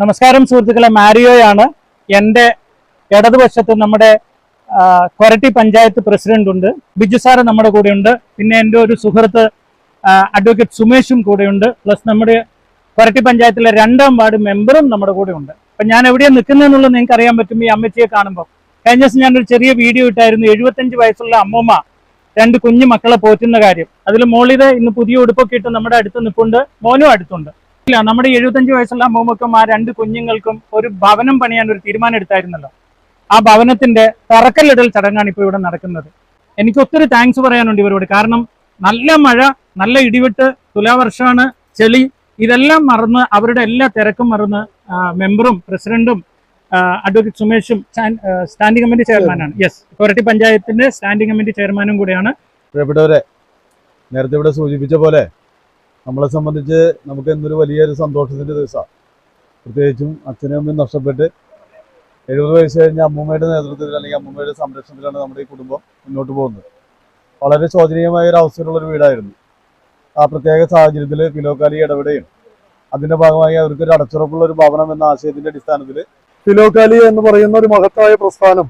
നമസ്കാരം സുഹൃത്തുക്കളെ മാരിയോയാണ്. എന്റെ ഇടതുവശത്ത് നമ്മുടെ കൊരട്ടി പഞ്ചായത്ത് പ്രസിഡന്റ് ഉണ്ട്. ബിജു സാറ് നമ്മുടെ കൂടെ ഉണ്ട് പിന്നെ എന്റെ ഒരു സുഹൃത്ത് അഡ്വക്കേറ്റ് സുമേഷും കൂടെയുണ്ട്. പ്ലസ് നമ്മുടെ കൊരട്ടി പഞ്ചായത്തിലെ രണ്ടാം വാർഡ് മെമ്പറും നമ്മുടെ കൂടെ ഉണ്ട് അപ്പം ഞാൻ എവിടെയാണ് നിൽക്കുന്നതെന്നുള്ളത് നിങ്ങൾക്ക് അറിയാൻ പറ്റും. ഈ അമ്മച്ചിയെ കാണുമ്പോൾ. കഴിഞ്ഞ ദിവസം ഞാനൊരു ചെറിയ വീഡിയോ ഇട്ടായിരുന്നു. എഴുപത്തഞ്ച് വയസ്സുള്ള അമ്മൂമ്മ രണ്ട് കുഞ്ഞു മക്കളെ പോറ്റുന്ന കാര്യം. അതിൽ മോളിത് ഇന്ന് പുതിയ ഉടുപ്പൊക്കെ ഇട്ട് നമ്മുടെ അടുത്ത് നിൽപ്പുണ്ട്. മോനും അടുത്തുണ്ട്. ഇല്ല നമ്മുടെ എഴുപത്തഞ്ച് വയസ്സുള്ള മൂമ്മക്കും ആ രണ്ട് കുഞ്ഞുങ്ങൾക്കും ഒരു ഭവനം പണിയാൻ ഒരു തീരുമാനം എടുത്തായിരുന്നല്ലോ ആ ഭവനത്തിന്റെ തറക്കല്ലിടൽ ചടങ്ങാണ് ഇപ്പോൾ ഇവിടെ നടക്കുന്നത്. എനിക്ക് ഒത്തിരി താങ്ക്സ് പറയാനുണ്ട് ഇവരോട്. കാരണം നല്ല മഴ നല്ല ഇടിവെട്ട് തുലാവർഷമാണ് ചെളി ഇതെല്ലാം മറന്ന് അവരുടെ എല്ലാ തിരക്കും മറന്ന് മെമ്പറും പ്രസിഡന്റും അഡ്വക്കേറ്റ് സുമേഷും സ്റ്റാൻ- സ്റ്റാൻഡിംഗ് കമ്മിറ്റി ചെയർമാനാണ് യെസ് കൊരട്ടി പഞ്ചായത്തിന്റെ സ്റ്റാൻഡിംഗ് കമ്മിറ്റി ചെയർമാനും കൂടിയാണ്. നേരത്തെ ഇവിടെ സൂചിപ്പിച്ച പോലെ നമ്മളെ സംബന്ധിച്ച് നമുക്ക് എന്നൊരു വലിയൊരു സന്തോഷത്തിന്റെ ദിവസമാണ് പ്രത്യേകിച്ചും അച്ഛനും അമ്മയും നഷ്ടപ്പെട്ട് എഴുപത് വയസ്സ് കഴിഞ്ഞ അമ്മൂമ്മയുടെ നേതൃത്വത്തിൽ അല്ലെങ്കിൽ അമ്മൂമ്മയുടെ സംരക്ഷണത്തിലാണ് നമ്മുടെ ഈ കുടുംബം മുന്നോട്ട് പോകുന്നത്. വളരെ ശോചനീയമായ ഒരു അവസരമുള്ള ഒരു വീടായിരുന്നു. ആ പ്രത്യേക സാഹചര്യത്തിൽ ഫിലോക്കാലി ഇടപെടുകയും അതിന്റെ ഭാഗമായി അവർക്ക് ഒരു അടച്ചുറപ്പുള്ള ഒരു ഭവനം എന്ന ആശയത്തിന്റെ അടിസ്ഥാനത്തിൽ ഫിലോക്കാലി എന്ന് പറയുന്ന ഒരു മഹത്തായ പ്രസ്ഥാനം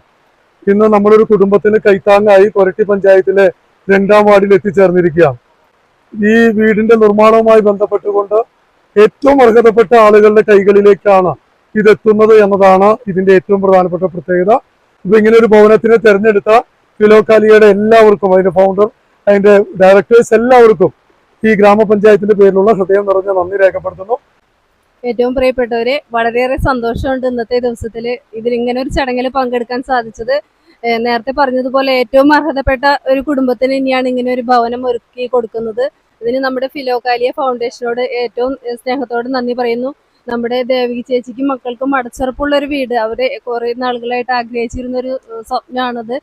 ഇന്ന് നമ്മളൊരു കുടുംബത്തിന് കൈത്താങ്ങായി കൊരട്ടി പഞ്ചായത്തിലെ രണ്ടാം വാർഡിൽ എത്തിച്ചേർന്നിരിക്കുകയാണ്. ഈ വീടിന്റെ നിർമ്മാണവുമായി ബന്ധപ്പെട്ടുകൊണ്ട് ഏറ്റവും അർഹതപ്പെട്ട ആളുകളുടെ കൈകളിലേക്കാണ് ഇതെത്തുന്നത് എന്നതാണ് ഇതിന്റെ ഏറ്റവും പ്രധാനപ്പെട്ട പ്രത്യേകത. ഇപ്പൊ ഇങ്ങനെ ഒരു ഭവനത്തിനെ തെരഞ്ഞെടുത്ത ഫിലോക്കാലിയുടെ എല്ലാവർക്കും അതിന്റെ ഫൗണ്ടർ അതിന്റെ ഡയറക്ടേഴ്സ് എല്ലാവർക്കും ഈ ഗ്രാമപഞ്ചായത്തിന്റെ പേരിലുള്ള ഹൃദയം നിറഞ്ഞ നന്ദി രേഖപ്പെടുത്തുന്നു. ഏറ്റവും പ്രിയപ്പെട്ടവരെ വളരെയേറെ സന്തോഷമുണ്ട് ഇന്നത്തെ ദിവസത്തിൽ ഇതിൽ ഇങ്ങനെ ഒരു ചടങ്ങിൽ പങ്കെടുക്കാൻ സാധിച്ചത്. നേരത്തെ പറഞ്ഞതുപോലെ ഏറ്റവും അർഹതപ്പെട്ട ഒരു കുടുംബത്തിന് ഇനിയാണ് ഇങ്ങനെ ഒരു ഭവനം ഒരുക്കി കൊടുക്കുന്നത്. ഇതിന് നമ്മുടെ ഫിലോകാലിയ ഫൗണ്ടേഷനോട് ഏറ്റവും സ്നേഹത്തോട് സ്നേഹത്തോടെ നന്ദി പറയുന്നു. നമ്മുടെ ദേവികി ചേച്ചിക്കും മക്കൾക്കും അടച്ചുറപ്പുള്ള ഒരു വീട്. അവർ കുറെ നാളുകളായിട്ട് ആഗ്രഹിച്ചിരുന്ന ഒരു സ്വപ്നമാണത്